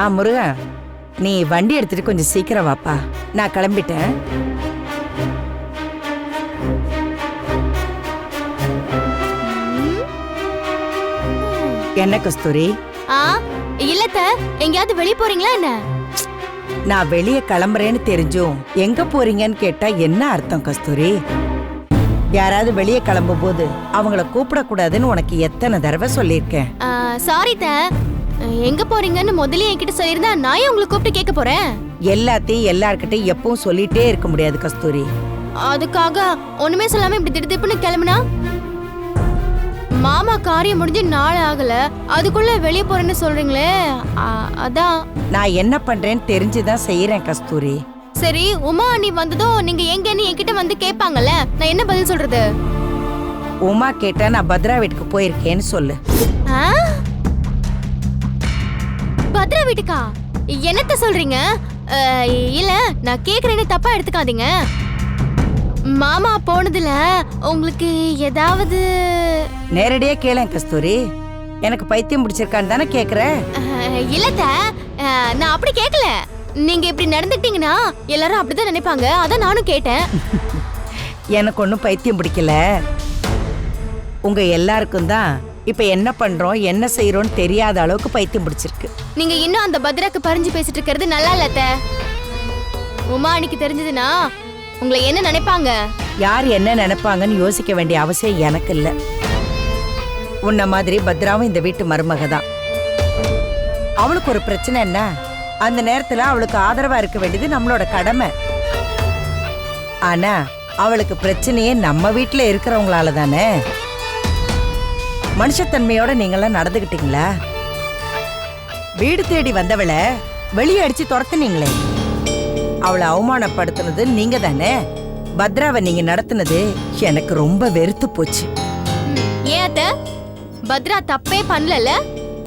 ஆ முருகா நீ வண்டி எடுத்துட்டு கொஞ்சம் சீக்கிரம் வாப்பா. நான் கிளம்பிட்டேன். என்ன கஸ்தூரி? ஆ இல்லத்த எங்கேயாவது வெளிய போறீங்களா என்ன? நான் வெளியே கிளம்புறேன்னு தெரிஞ்சும் எங்க போறீங்கன்னு கேட்டா என்ன அர்த்தம் கஸ்தூரி? யாராவது வெளியே கிளம்பும் போது அவங்கள கூப்பிடக்கூடாதுன்னு உனக்கு எத்தனை தடவை சொல்லியிருக்கேன். சாரி த எங்க போறீங்கன்னு முதல்லயே என்கிட்ட சொல்லியிருந்தா நான் ஏன் உங்களை கூப்பிட்டு கேட்க போறேன்? எல்லாத்தையும் எல்லார்கிட்டையும் எப்பவும் சொல்லிட்டே இருக்க முடியாது கஸ்தூரி. அதுக்காக ஒண்ணுமே சொல்லாம இப்படி திடுதிப்புன்னு கிளம்புனா? மாமா காரியம் முடிஞ்சு நாள் ஆகல. அதுக்குள்ள வெளிய போறேன்னு சொல்றீங்களே. ஆ, அதான். நான் என்ன பண்றேன்னு தெரிஞ்சுதான் செய்யறேன் கஸ்தூரி. சரி உமா நீ வந்ததும் நீங்க எங்கன்னு என்கிட்ட வந்து கேட்பாங்கல்ல. நான் என்ன பதில் சொல்றது? உமா கேட்டா நான் பத்ரா வீட்டுக்கு போயிருக்கேன்னு சொல்லு. ஆ? பத்ரா வீட்டுக்கா? என்னத்த சொல்றீங்க? இல்ல நான் கேக்குறேன்னு தப்பா எடுத்துக்காதீங்க. மாமா போனதுல உங்களுக்கு ஏதாவது நேரடியா கேளேன் கஸ்தூரி. எனக்கு பைத்தியம் பிடிச்சிருக்கான்னு தானே கேக்குற? இல்லத்த நான் அப்படி கேட்கல நீங்க இப்படி நடந்துக்கிட்டீங்கன்னா எல்லாரும் அப்படிதான் நினைப்பாங்க. அதான் நானும் கேட்டேன். எனக்கு ஒன்றும் பைத்தியம் பிடிக்கல. உங்க எல்லாருக்கும் தான் இப்ப என்ன பண்றோம் என்ன செய்யறோம்னு தெரியாத அளவுக்கு பைத்தியம் பிடிச்சிருக்கு. நீங்க இன்னும் அந்த பத்ராக்கு பறிஞ்சு பேசிட்டு இருக்கிறது நல்லா இல்லத்த உமா அன்னைக்கு தெரிஞ்சதுன்னா உங்களை என்ன நினைப்பாங்க? யார் என்ன நினைப்பாங்கன்னு யோசிக்க வேண்டிய அவசியம் எனக்கு இல்ல. உன்ன மாதிரி பத்ராவும் இந்த வீட்டு மருமக தான். அவளுக்கு ஒரு பிரச்சனை என்ன? அந்த நேரத்துல அவளுக்கு ஆதரவா இருக்க வேண்டியது நம்மளோட கடமை. ஆனா அவளுக்கு பிரச்சனையே நம்ம வீட்டுல இருக்கிறவங்களால தானே? மனுஷத்தன்மையோட நீங்களாம் நடந்துகிட்டீங்களா? வீடு தேடி வந்தவளை வெளியே அடிச்சு துரத்துனீங்களே. அவளை அவமானப்படுத்தினது நீங்க தானே? பத்ராவை நீங்க நடத்துனது எனக்கு ரொம்ப வெறுத்து போச்சு. ஏன் அத்த? பத்ரா தப்பே பண்ணல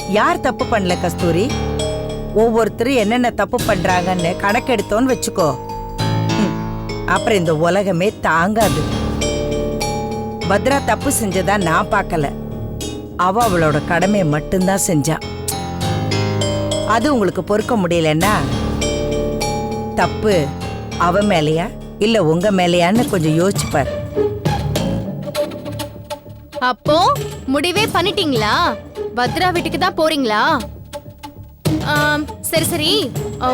யார் தப்பு பண்ணல கஸ்தூரி? ஒவ்வொருத்தரும் என்னென்ன தப்பு பண்றாங்கன்னு கணக்கெடுத்தோன்னு வச்சுக்கோ. ம், அப்புறம் இந்த உலகமே தாங்காது. பத்ரா தப்பு செஞ்சதா நான் பார்க்கல. அவ அவளோட கடமையை மட்டும்தான் செஞ்சா. அது உங்களுக்கு பொறுக்க முடியலன்னா தப்பு அவ மேலையா இல்ல உங்க மேலையான்னு கொஞ்சம் யோசிச்சு பாரு அப்போ முடிவே பண்ணிட்டீங்களா? பத்ரா வீட்டுக்கு தான் போறீங்களா? ஆம், சரி சரி.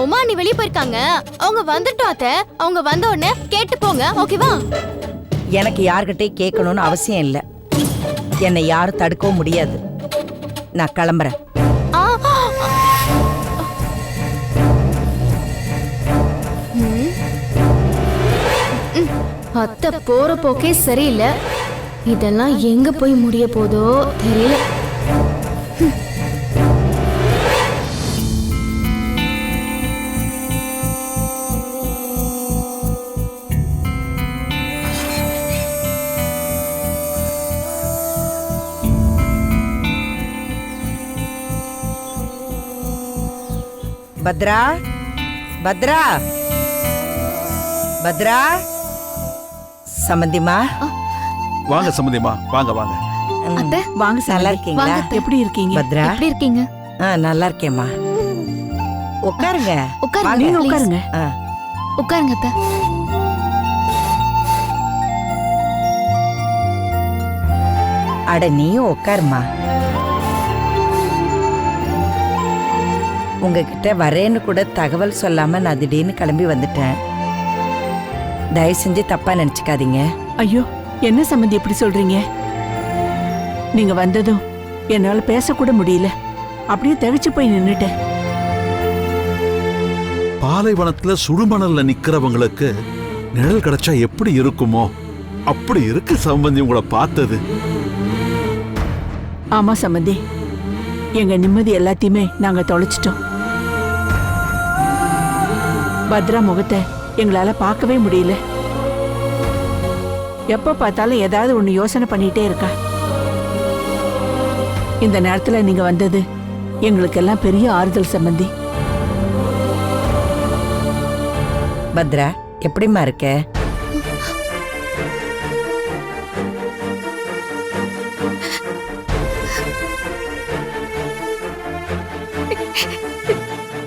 உமா நீ வெளிய போயிருக்காங்க. அவங்க வந்துட்டோம் அத்த. அவங்க வந்த உடனே கேட்டு போங்க ஓகேவா? எனக்கு யார்கிட்டயும் கேட்கணும்னு அவசியம் இல்லை. என்னை யாரும் தடுக்கவும் முடியாது. நான் கிளம்புறேன். அத்தை போற போக்கே சரியில்லை. இதெல்லாம் எங்க போய் முடிய போதோ தெரியல. பத்ரா? பத்ரா? பத்ரா? சம்மந்திமா வாங்க சம்மந்தியம்மா வாங்க வாங்க. அத்தை? வாங்க நல்லா இருக்கீங்களா? எப்படி இருக்கீங்க? பத்ரா? எப்படி இருக்கீங்க? ஆ நல்லா இருக்கேம்மா. உட்காருங்க. உட்காருங்க. நீங்க. உட்காருங்க. உட்காருங்க அத்தை. அட நீயும் உட்காருமா உங்ககிட்ட வரேன்னு கூட தகவல் சொல்லாம நான் திடீர்னு கிளம்பி வந்துட்டேன். தயவு செஞ்சு தப்பா நினைச்சுக்காதீங்க. ஐயோ என்ன சம்பந்தி இப்படி சொல்றீங்க? நீங்க வந்ததும் என்னால பேசக்கூட முடியல. அப்படியே தவிச்சு போய் நின்னுட்டேன். பாலைவனத்துல சுடுமணல்ல நிக்கிறவங்களுக்கு நிழல் கிடைச்சா எப்படி இருக்குமோ அப்படி இருக்கு சம்பந்தி உங்களை பார்த்தது. ஆமா சம்பந்தி. எங்க நிம்மதி எல்லாத்தையுமே நாங்க தொலைச்சிட்டோம். பத்ரா முகத்தை எங்களால பார்க்கவே முடியல. எப்ப பார்த்தாலும் ஏதாவது ஒண்ணு யோசனை பண்ணிட்டே இருக்கா. இந்த நேரத்துல நீங்க வந்தது எங்களுக்கெல்லாம் பெரிய ஆறுதல் சம்பந்தி. பத்ரா எப்படிம்மா இருக்க?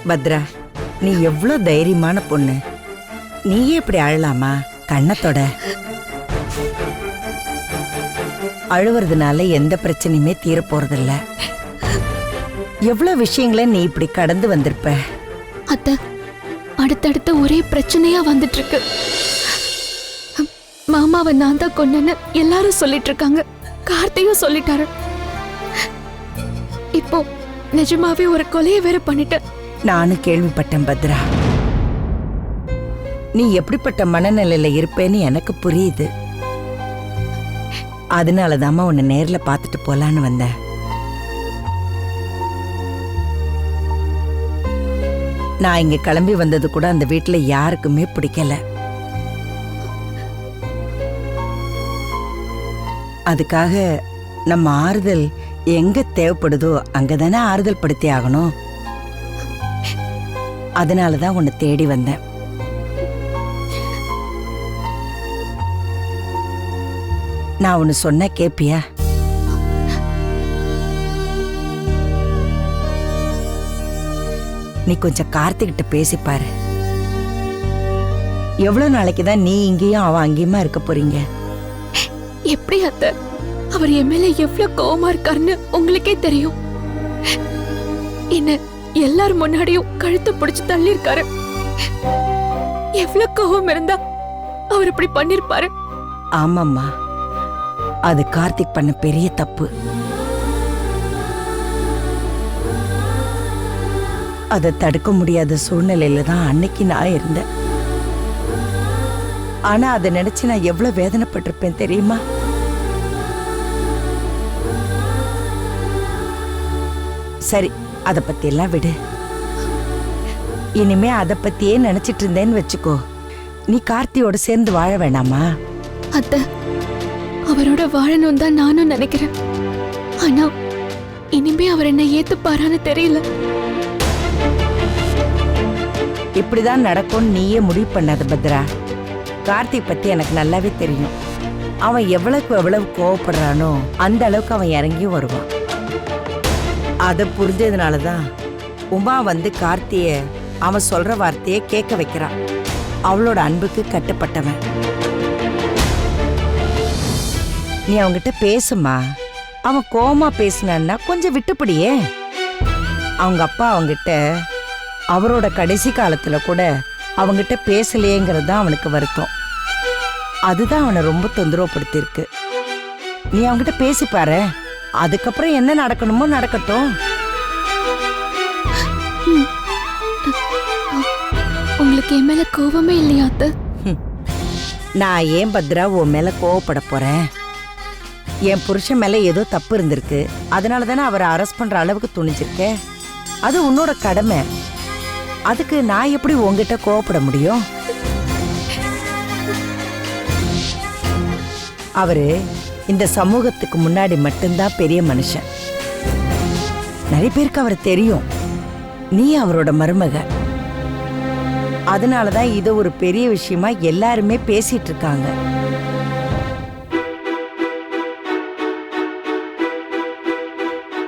பத்ரா நீ எவ்வளோ தைரியமான பொண்ணு. நீயே இப்படி அழலாமா? கண்ணத்தோட. அழுவுறதுனால எந்த பிரச்சனையுமே தீர போறதில்ல. எவ்வளோ விஷயங்களை நீ இப்படி கடந்து வந்திருப்ப? அத்த அடுத்தடுத்து ஒரே பிரச்சனையா வந்துட்டு இருக்கு மாமாவை நான் தான் கொன்னேன்னு எல்லாரும் சொல்லிட்டு இருக்காங்க கார்த்தியும் சொல்லிட்டாரு. இப்போ நிஜமாவே ஒரு கொலையை வேற பண்ணிட்டேன். நானும் கேள்விப்பட்டேன் பத்ரா. நீ எப்படிப்பட்ட மனநிலையில இருப்பேன்னு எனக்கு புரியுது. அதனாலதாம்மா உன்னை நேர்ல பார்த்துட்டு போலான்னு வந்தேன். நான் இங்க கிளம்பி வந்தது கூட அந்த வீட்டுல யாருக்குமே பிடிக்கல. அதுக்காக நம்ம ஆறுதல் எங்க தேவைப்படுதோ அங்கதானே ஆறுதல் படுத்தி ஆகணும். அதனால தான் உன்னை தேடி வந்தேன். நான் ஒன்னு சொன்ன கேப்பியா? நீ கொஞ்சம் கார்த்திகிட்ட பேசி பாரு. எவ்வளவு நாளைக்கு தான் நீ இங்கேயும் அவன் அங்கேயுமா இருக்க போறீங்க? எப்படி அத்த? அவர் என் மேல எவ்வளவு கோவமா இருக்காருன்னு உங்களுக்கே தெரியும். என்ன எல்லார் முன்னாடியும் கழுத்தை பிடிச்சு தள்ளி இருக்காரு எவ்வளவு கோவம் இருந்தா அவர் இப்படி பண்ணிருப்பாரு? ஆமாம்மா. அது கார்த்திக் பண்ண பெரிய தப்பு. அதை தடுக்க முடியாத சூழ்நிலையில தான் அன்னைக்கு நான் இருந்தேன். ஆனா அதை நினைச்சு நான் எவ்வளவு வேதனைப்பட்டிருப்பேன் தெரியுமா? சரி அதை பத்தியெல்லாம் விடு. இனிமே அதை பத்தியே நினைச்சிட்டு இருந்தேன்னு வச்சுக்கோ. நீ கார்த்தியோட சேர்ந்து வாழ வேணாமா? அத்தை. அவரோட வாழணும் தான் நானும் நினைக்கிறேன். ஆனா இனிமே அவர் என்ன ஏத்துப்பாரான்னு தெரியல. இப்படிதான் நடக்கும்னு நீயே முடிவு பண்ணாத பத்ரா. கார்த்திக் பத்தி எனக்கு நல்லாவே தெரியும். அவன் எவ்வளவுக்கு எவ்வளவு கோவப்படுறானோ அந்த அளவுக்கு அவன் இறங்கியும் வருவான். அதை புரிஞ்சதுனால தான் உமா வந்து கார்த்திய அவன் சொல்ற வார்த்தையை கேட்க வைக்கிறான். அவளோட அன்புக்கு கட்டுப்பட்டவன். நீ அவன்கிட்ட பேசுமா அவன் கோவமா பேசினான்னா கொஞ்சம் விட்டுப்படியே. அவங்க அப்பா அவங்கிட்ட அவரோட கடைசி காலத்துல கூட அவங்கிட்ட பேசலையேங்கிறது தான் அவனுக்கு வருத்தம். அதுதான் அவனை ரொம்ப தொந்தரவுப்படுத்தியிருக்கு. நீ அவன்கிட்ட பேசி பாரு. அதுக்கப்புறம் என்ன நடக்கணுமோ நடக்கட்டும். உங்களுக்கு என் மேல கோவமே இல்லையா நான் ஏன் பத்ரா உன் மேல கோவப்பட போறேன்? என் புருஷன் மேல ஏதோ தப்பு இருந்திருக்கு. அதனால தானே அவரை அரெஸ்ட் பண்ற அளவுக்கு துணிஞ்சிருக்கேன் அது உன்னோட கடமை. அதுக்கு நான் எப்படி உங்ககிட்ட கோவப்பட முடியும்? அவரு இந்த சமூகத்துக்கு முன்னாடி மட்டும்தான் பெரிய மனுஷன். நிறைய பேருக்கு அவர் தெரியும். நீ அவரோட மருமக. அதனாலதான் இது ஒரு பெரிய விஷயமா எல்லாருமே பேசிட்டு இருக்காங்க.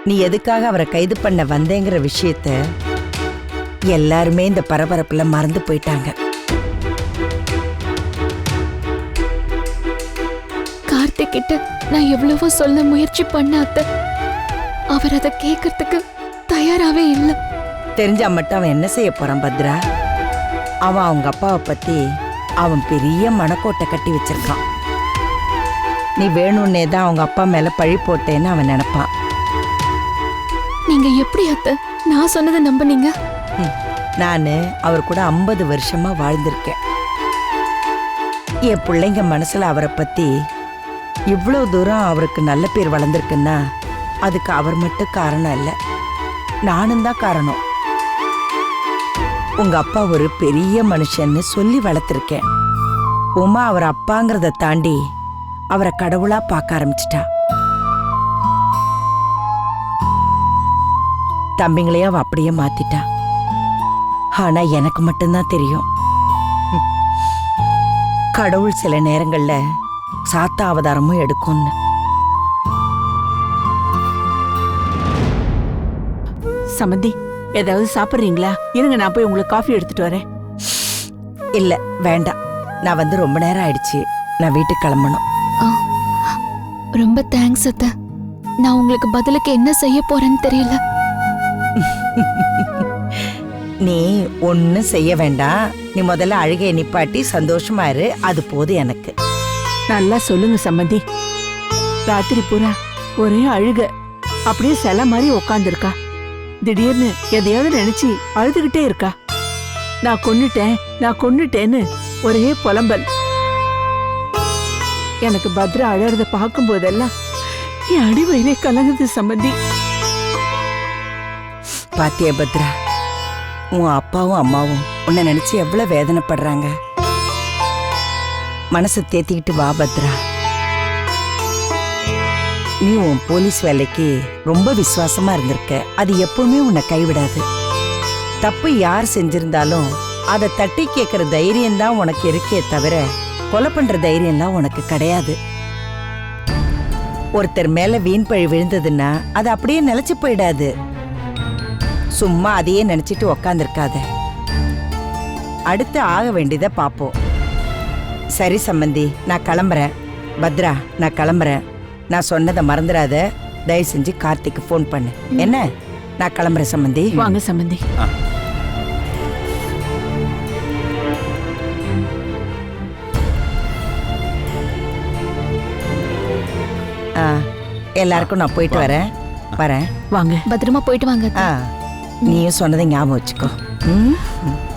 நீ எதுக்காக அவரை கைது பண்ண வந்தேங்கிற விஷயத்த எல்லாருமே இந்த பரபரப்புல மறந்து போயிட்டாங்க. கார்த்திக் கிட்ட நான் எவ்வளவோ சொல்ல முயற்சி பண்ண அத்த. அவர் அதை கேட்கறதுக்கு தயாராவே இல்ல. தெரிஞ்சா மட்டும் அவன் என்ன செய்ய போறான் பத்ரா? அவன் அவங்க அப்பாவை பத்தி அவன் பெரிய மனக்கோட்டை கட்டி வச்சிருக்கான். நீ வேணும்னே தான் அவங்க அப்பா மேல பழி போட்டேன்னு அவன் நினைப்பான். நீங்க எப்படி அத்த? நான் சொன்னதை நம்புனீங்க? நான் அவர் கூட ஐம்பது வருஷமா வாழ்ந்திருக்கேன். என் பிள்ளைங்க மனசுல அவரை பத்தி இவ்வளவு தூரம் அவருக்கு நல்ல பேர் வளர்ந்துருக்குன்னா அதுக்கு அவர் மட்டும் காரணம் இல்லை. நானும் தான் காரணம். உங்க அப்பா ஒரு பெரிய மனுஷன்னு சொல்லி வளர்த்துருக்கேன். உமா அவர் அப்பாங்கிறத தாண்டி அவரை கடவுளா பார்க்க ஆரம்பிச்சிட்டா. தம்பிங்களையும் அவ அப்படியே மாத்திட்டா. ஆனா எனக்கு மட்டும்தான் தெரியும். கடவுள் சில நேரங்கள்ல சாத்த அவதாரமும் எடுக்கும்னு. சமந்தி ஏதாவது சாப்பிடுறீங்களா? இருங்க நான் போய் உங்களுக்கு காஃபி எடுத்துட்டு வரேன். இல்ல வேண்டாம். நான் வந்து ரொம்ப நேரம் ஆயிடுச்சு. நான் வீட்டுக்கு கிளம்பணும். ஆ, ரொம்ப தேங்க்ஸ் அத்தை. நான் உங்களுக்கு பதிலுக்கு என்ன செய்ய போறேன்னு தெரியல. நீ ஒன்னும் செய்ய வேண்டாம் நீ முதல்ல அழுகையை நிப்பாட்டி சந்தோஷமா இரு. அது போது எனக்கு. நல்லா சொல்லுங்க சம்மந்தி ராத்திரி பூரா ஒரே அழுக. அப்படியே சில மாதிரி உக்காந்துருக்கா. திடீர்னு எதையாவது நினைச்சு அழுதுகிட்டே இருக்கா. நான் கொன்னுட்டேன் நான் கொன்னுட்டேன்னு ஒரே புலம்பல். எனக்கு பத்ரா அழறத பார்க்கும் போதெல்லாம் என் அடி கலங்குது சம்மந்தி பாத்தியா பத்ரா? உன் அப்பாவும் அம்மாவும் உன்னை நினைச்சு எவ்வளவு வேதனைப்படுறாங்க. மனசை தேத்திக்கிட்டு வா பத்ரா. நீ உன் போலீஸ் வேலைக்கு ரொம்ப விசுவாசமா இருந்திருக்க. அது எப்பவுமே உன்னை கைவிடாது. தப்பு யார் செஞ்சிருந்தாலும் அதை தட்டி கேட்கிற தைரியம் தான் உனக்கு இருக்கே தவிர கொலை பண்ற தைரியம்லாம் உனக்கு கிடையாது. ஒருத்தர் மேல வீண் பழி விழுந்ததுன்னா அது அப்படியே நிலைச்சு போயிடாது. சும்மா அதையே நினைச்சிட்டு உக்காந்துருக்காத. அடுத்து ஆக வேண்டியதை பாப்போம். சரி சம்பந்தி நான் கிளம்புறேன். பத்ரா நான் கிளம்புறேன். நான் சொன்னதை மறந்துடாத தயவு செஞ்சு கார்த்திக்கு ஃபோன் பண்ணு. என்ன? நான் கிளம்புறேன் சம்பந்தி. வாங்க சம்மந்தி ஆ. எல்லாருக்கும் நான் போயிட்டு வரேன். வரேன். வாங்க. பத்திரமா போயிட்டு வாங்க. ஆ. நீயும் சொன்னதை ஞாபகம் வச்சுக்கோ. ம்?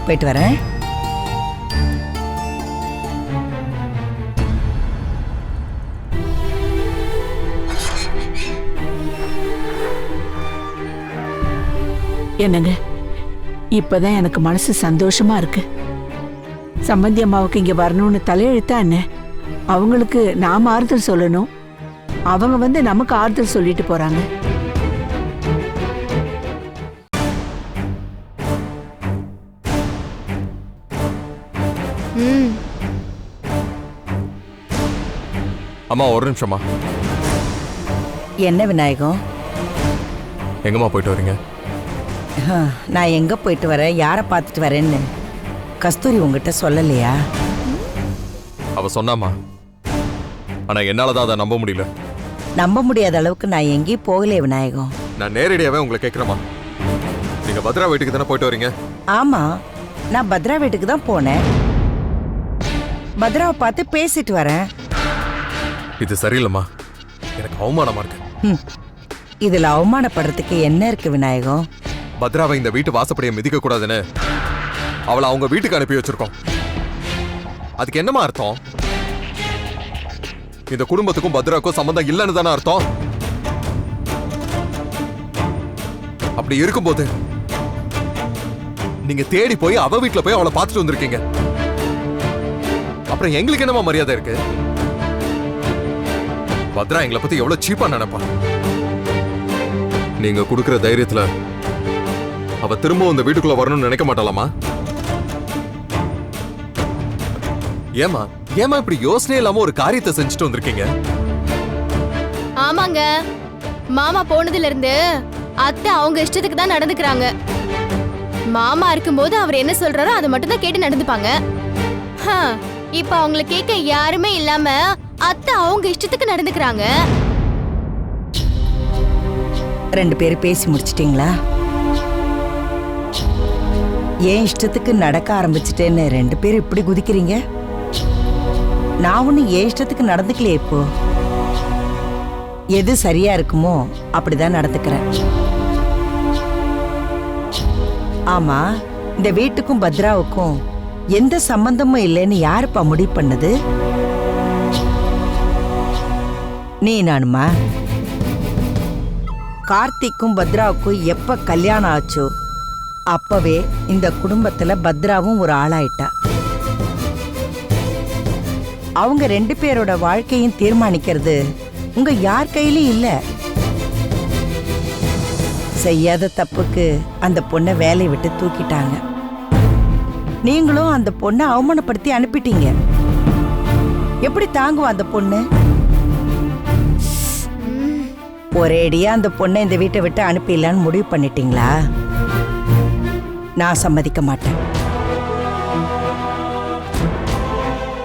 போயிட்டு வரேன். என்னங்க? இப்பதான் எனக்கு மனசு சந்தோஷமா இருக்கு. சம்பந்தி அம்மாவுக்கு இங்க வரணும்னு தலையெழுத்தா என்ன? அவங்களுக்கு நாம ஆறுதல் சொல்லணும். அவங்க வந்து நமக்கு ஆறுதல் சொல்லிட்டு போறாங்க. அம்மா ஒரு நிமிஷமா என்ன விநாயகம்? எங்கம்மா போயிட்டு வரீங்க? நான் எங்க போயிட்டு வரேன்? யாரை பார்த்துட்டு வரேன்னு கஸ்தூரி உங்ககிட்ட சொல்லலையா? அவ சொன்னாமா ஆனா என்னால தான் அதை நம்ப முடியல. நம்ப முடியாத அளவுக்கு நான் எங்கேயும் போகலையே விநாயகம். நான் நேரடியாவே உங்களை கேட்கிறேம்மா நீங்க பத்ரா வீட்டுக்கு தானே போயிட்டு வரீங்க? ஆமா நான் பத்ரா வீட்டுக்கு தான் போனேன். பத்ராவை பார்த்து பேசிட்டு வரேன். இது சரியில்லைம்மா. எனக்கு அவமானமா இருக்கு. ம். இதுல அவமானப்படுறதுக்கு என்ன இருக்கு விநாயகம்? பத்ராவை இந்த வீட்டு வாசப்படியை மிதிக்க கூடாதுன்னு அவளை அவங்க வீட்டுக்கு அனுப்பி வச்சிருக்கோம். அதுக்கு என்னமா அர்த்தம்? இந்த குடும்பத்துக்கும் பத்ராவுக்கும் சம்பந்தம் இல்லைன்னு தானே அர்த்தம்? அப்படி இருக்கும்போது நீங்க தேடி போய் அவ வீட்டுல போய் அவளை பார்த்துட்டு வந்திருக்கீங்க. அப்புறம் எங்களுக்கு என்னமா மரியாதை இருக்கு? பத்ரா எங்களை பத்தி எவ்வளவு சீப்பா நினைப்பா. நீங்க கொடுக்குற தைரியத்துல அவ திரும்ப இந்த வீட்டுக்குள்ள வரணும்னு நினைக்க மாட்டாளாமா ஏமா ஏமா இப்படி யோசனை இல்லாம ஒரு காரியத்தை செஞ்சுட்டு வந்திருக்கீங்க? ஆமாங்க. மாமா போனதுல இருந்து அத்தை அவங்க இஷ்டத்துக்கு தான் நடந்துக்கிறாங்க. மாமா இருக்கும்போது அவர் என்ன சொல்றாரோ அதை மட்டும் தான் கேட்டு நடந்துப்பாங்க. ஹ, இப்ப அவங்கள கேட்க யாருமே இல்லாம அத்தை அவங்க இஷ்டத்துக்கு நடந்துக்கிறாங்க. ரெண்டு பேரும் பேசி முடிச்சிட்டீங்களா? ஏன் இஷ்டத்துக்கு நடக்க ஆரம்பிச்சிட்டேன்னு ரெண்டு பேரும் இப்படி குதிக்கிறீங்க? நான் ஒன்றும் ஏன் இஷ்டத்துக்கு நடந்துக்கலையே இப்போ? எது சரியா இருக்குமோ அப்படிதான் நடந்துக்கிறேன். ஆமா இந்த வீட்டுக்கும் பத்ராவுக்கும் எந்த சம்பந்தமும் இல்லைன்னு யாருப்பா முடிவு பண்ணது? நீ நானுமா? கார்த்திக்கும் பத்ராவுக்கும் எப்ப கல்யாணம் ஆச்சோ அப்பவே இந்த குடும்பத்துல பத்ராவும் ஒரு ஆளாயிட்டா. அவங்க ரெண்டு பேரோட வாழ்க்கையும் தீர்மானிக்கிறது உங்க யார் கையிலயும் இல்ல. செய்யாத தப்புக்கு அந்த பொண்ணை வேலையை விட்டு தூக்கிட்டாங்க. நீங்களும் அந்த பொண்ணை அவமானப்படுத்தி அனுப்பிட்டீங்க. எப்படி தாங்குவா அந்த பொண்ணு? ஒரேடியா அந்த பொண்ணை இந்த வீட்டை விட்டு அனுப்பிடலான்னு முடிவு பண்ணிட்டீங்களா? நான் சம்மதிக்க மாட்டேன்.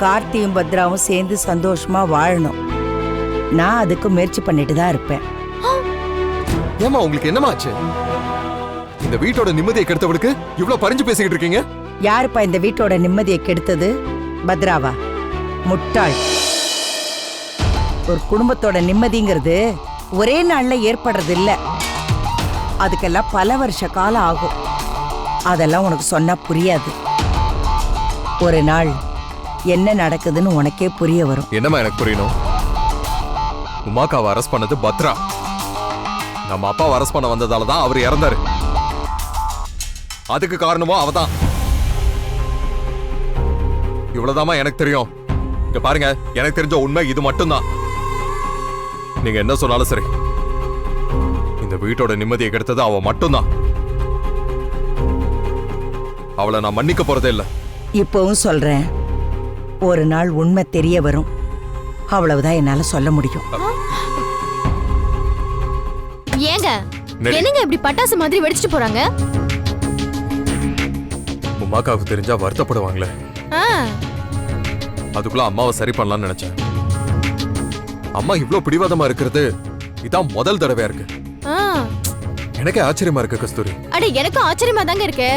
கார்த்தியும் பத்ராவும் சேர்ந்து சந்தோஷமா வாழணும். நான் அதுக்கு முயற்சி பண்ணிட்டு தான் இருப்பேன். ஏமா உங்களுக்கு என்னமாச்சு இந்த வீட்டோட நிம்மதியை கெடுத்தவளுக்கு இவ்வளவு பறிஞ்சு பேசிக்கிட்டு இருக்கீங்க? யாருப்பா இந்த வீட்டோட நிம்மதியை கெடுத்தது? பத்ராவா முட்டாள். ஒரு குடும்பத்தோட நிம்மதிங்கிறது ஒரே நாள்ல ஏற்படுறது இல்ல அதுக்கெல்லாம் பல வருஷ காலம் ஆகும். அதெல்லாம் உனக்கு சொன்னா புரியாது. ஒரு நாள் என்ன நடக்குதுன்னு உனக்கே புரிய வரும். என்னம்மா எனக்கு புரியணும்? உமாக்காவை அரெஸ்ட் பண்ணது பத்ரா. நம்ம அப்பா அரெஸ்ட் பண்ண வந்ததால தான் அவர் இறந்தாரு. அதுக்கு காரணமோ அவதான். இவ்வளவுதாம்மா எனக்கு தெரியும். இங்க பாருங்க எனக்கு தெரிஞ்ச உண்மை இது மட்டும்தான். நீங்க என்ன சொன்னாலும் சரி. இந்த வீட்டோட நிம்மதியை கெடுத்தது அவ மட்டும்தான். அவளை நான் மன்னிக்க போறதே இல்லை. இப்பவும் சொல்றேன். ஒரு நாள் உண்மை தெரிய வரும். அவ்வளவுதான் என்னால சொல்ல முடியும். ஏங்க. என்னங்க இப்படி பட்டாசு மாதிரி வெடிச்சிட்டு போறாங்க? உமாக்காவுக்கு தெரிஞ்சா வருத்தப்படுவாங்களே. ஆ, அதுக்குள்ள அம்மாவை சரி பண்ணலாம்னு நினைச்சேன். அம்மா இவ்ளோ பிடிவாதமா இருக்கிறது இதான் முதல் தடவையா இருக்கு. ஆ. எனக்கே ஆச்சரியமா இருக்கு கஸ்தூரி. அட எனக்கும் ஆச்சரியமா தாங்க இருக்கு.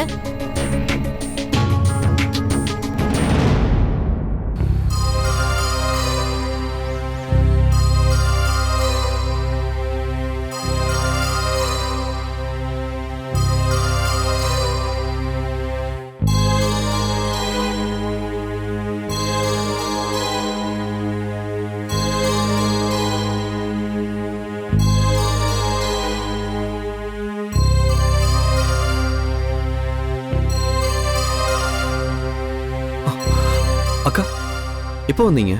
எப்போ வந்தீங்க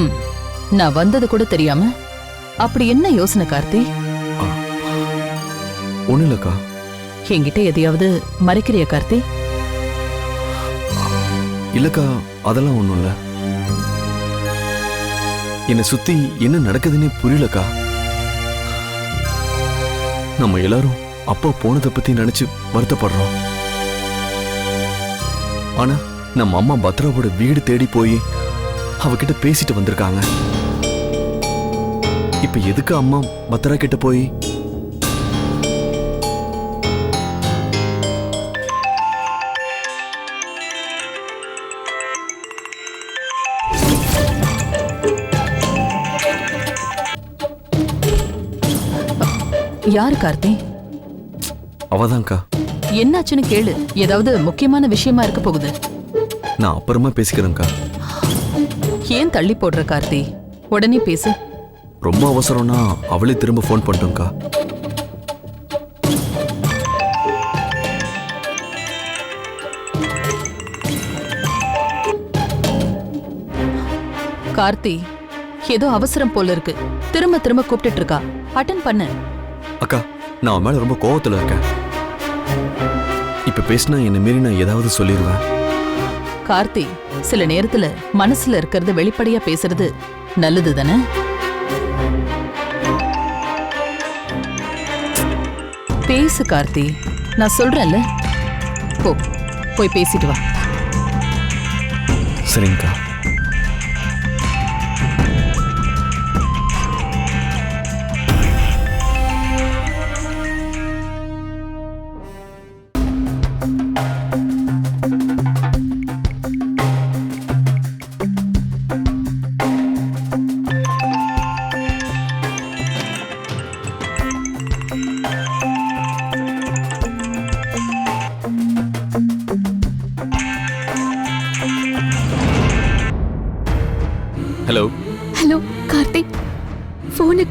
ம், நான் வந்தது கூட தெரியாம. அப்படி என்ன யோசனை கார்த்தி? ஒன்றும் இல்லைக்கா. என்கிட்ட எதையாவது மறைக்கிறியா கார்த்தி? இல்லக்கா அதெல்லாம் ஒன்றும் இல்லை. என்னை சுத்தி என்ன நடக்குதுன்னே புரியலக்கா. நம்ம எல்லாரும் அப்பா போனதை பத்தி நினைச்சு வருத்தப்படுறோம். ஆனா நம்ம அம்மா பத்ராவோட வீடு தேடி போய் அவகிட்ட பேசிட்டு வந்திருக்காங்க. இப்ப எதுக்கு அம்மா பத்ரா கிட்ட போய்? யாரு கார்த்தி? அவதான்க்கா. என்னாச்சுன்னு கேளு. ஏதாவது முக்கியமான விஷயமா இருக்க போகுது. நான் அப்புறமா பேசிக்கிறேன்க்கா. ஏன் தள்ளி போடுற கார்த்தி? உடனே பேசு. ரொம்ப அவசரம்னா அவளே திரும்ப ஃபோன் பண்ணிட்டோம்க்கா. கார்த்தி ஏதோ அவசரம் போல இருக்கு. திரும்ப திரும்ப கூப்பிட்டுட்டு இருக்கா. அட்டன் பண்ணு. அக்கா நான் மேல ரொம்ப கோவத்துல இருக்கேன். இப்ப பேசினா என்னை மீறி நான் ஏதாவது சொல்லிடுவேன் கார்த்தி சில நேரத்துல மனசுல இருக்கிறத வெளிப்படையா பேசுறது நல்லது தானே? பேசு கார்த்தி நான் சொல்றேன்ல. போ போய் பேசிட்டு வா. சரிங்கக்கா.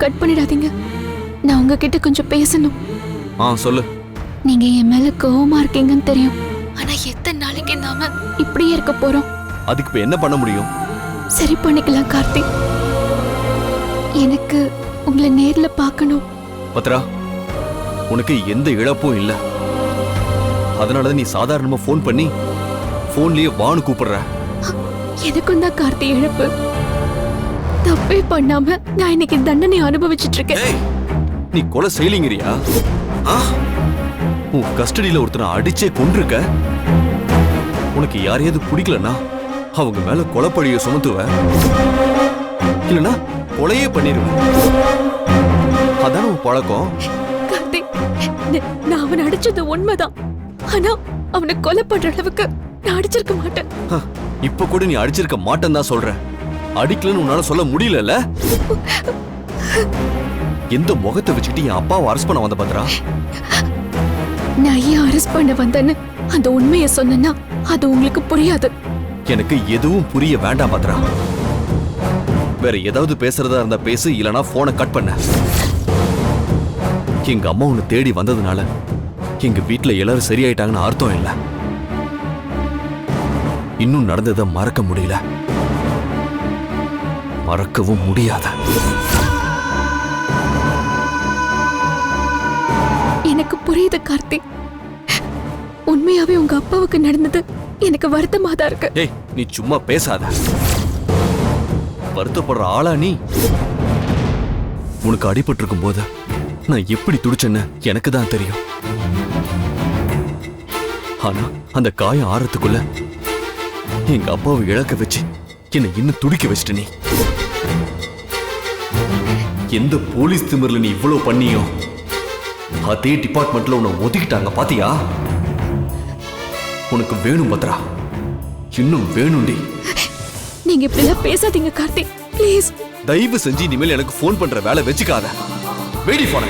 கட் பண்ணிடாதீங்க. நான் உங்ககிட்ட கொஞ்சம் பேசணும். ஆ சொல்லு. நீங்க என் மேல கோவமா இருக்கீங்கன்னு தெரியும். ஆனா எத்தனை நாளைக்கு நாம இப்படியே இருக்க போறோம்? அதுக்கு இப்ப என்ன பண்ண முடியும்? சரி பண்ணிக்கலாம் கார்த்திக் எனக்கு உங்களை நேர்ல பார்க்கணும். பத்ரா உனக்கு எந்த இழப்பும் இல்ல. அதனாலதான் நீ சாதாரணமா ஃபோன் பண்ணி ஃபோன்லயே வான்னு கூப்பிடுற. எனக்கும் தான் கார்த்தி இழப்பு. தப்பே பண்ணாம நான் இன்னைக்கு தண்டனை அனுபவிச்சிட்டு இருக்கேன் நீ கொலை செய்யலிங்கிறியா உன் கஸ்டடியில ஒருத்தனை அடிச்சே கொண்டிருக்க உனக்கு யாரையாவது பிடிக்கலன்னா அவங்க மேல கொலைப்பழிய சுமத்துவ? இல்லனா கொலையே பண்ணிருவ அதான உன் பழக்கம்? நான் அவனை அடிச்சது உண்மைதான். ஆனா அவனை கொலை பண்ற அளவுக்கு நான் அடிச்சிருக்க மாட்டேன். இப்ப கூட நீ அடிச்சிருக்க மாட்டேன்னு தான் சொல்ற. அடிக்கலன்னு உன்னால சொல்ல முடியலல்ல? எந்த முகத்தை வச்சுக்கிட்டு என் அப்பாவை அரெஸ்ட் பண்ண வந்த பத்ரா நான் ஏன் அரெஸ்ட் பண்ண வந்தேன்னு அந்த உண்மையை சொன்னேன்னா அது உங்களுக்கு புரியாது. எனக்கு எதுவும் புரிய வேண்டாம் பத்ரா வேற ஏதாவது பேசுறதா இருந்தா பேசு இல்லனா போனை கட் பண்ண. எங்க அம்மா உன்னை தேடி வந்ததுனால எங்க வீட்ல எல்லாரும் சரியாயிட்டாங்கன்னு அர்த்தம் இல்ல. இன்னும் நடந்ததை மறக்க முடியல. மறக்கவும் முடியாத. எனக்கு புரியுது கார்த்திக் உண்மையாவே உங்க அப்பாவுக்கு நடந்தது எனக்கு வருத்தமா தான் இருக்கு. ஏய் நீ சும்மா பேசாத. வருத்தப்படுற ஆளா நீ? உனக்கு அடிபட்டு இருக்கும் போது நான் எப்படி துடிச்சேன்னு எனக்கு தான் தெரியும். ஆனா அந்த காயம் ஆறதுக்குள்ள எங்க அப்பாவை இழக்க வச்சு என்னை இன்னும் துடிக்க வச்சிட்ட நீ. எந்த போலீஸ் திமிர்ல நீ இவ்வளவு பண்ணியோ? அதே டிபார்ட்மெண்ட்ல உன்னை ஒதுக்கிட்டாங்க பாத்தியா? உனக்கு வேணும் பத்ரா. இன்னும் வேணும்டி நீங்க இப்படி எல்லாம் பேசாதீங்க கார்த்திக். ப்ளீஸ் தயவு செஞ்சு இனிமேல் எனக்கு ஃபோன் பண்ற வேலை வச்சுக்காத. வெடி போன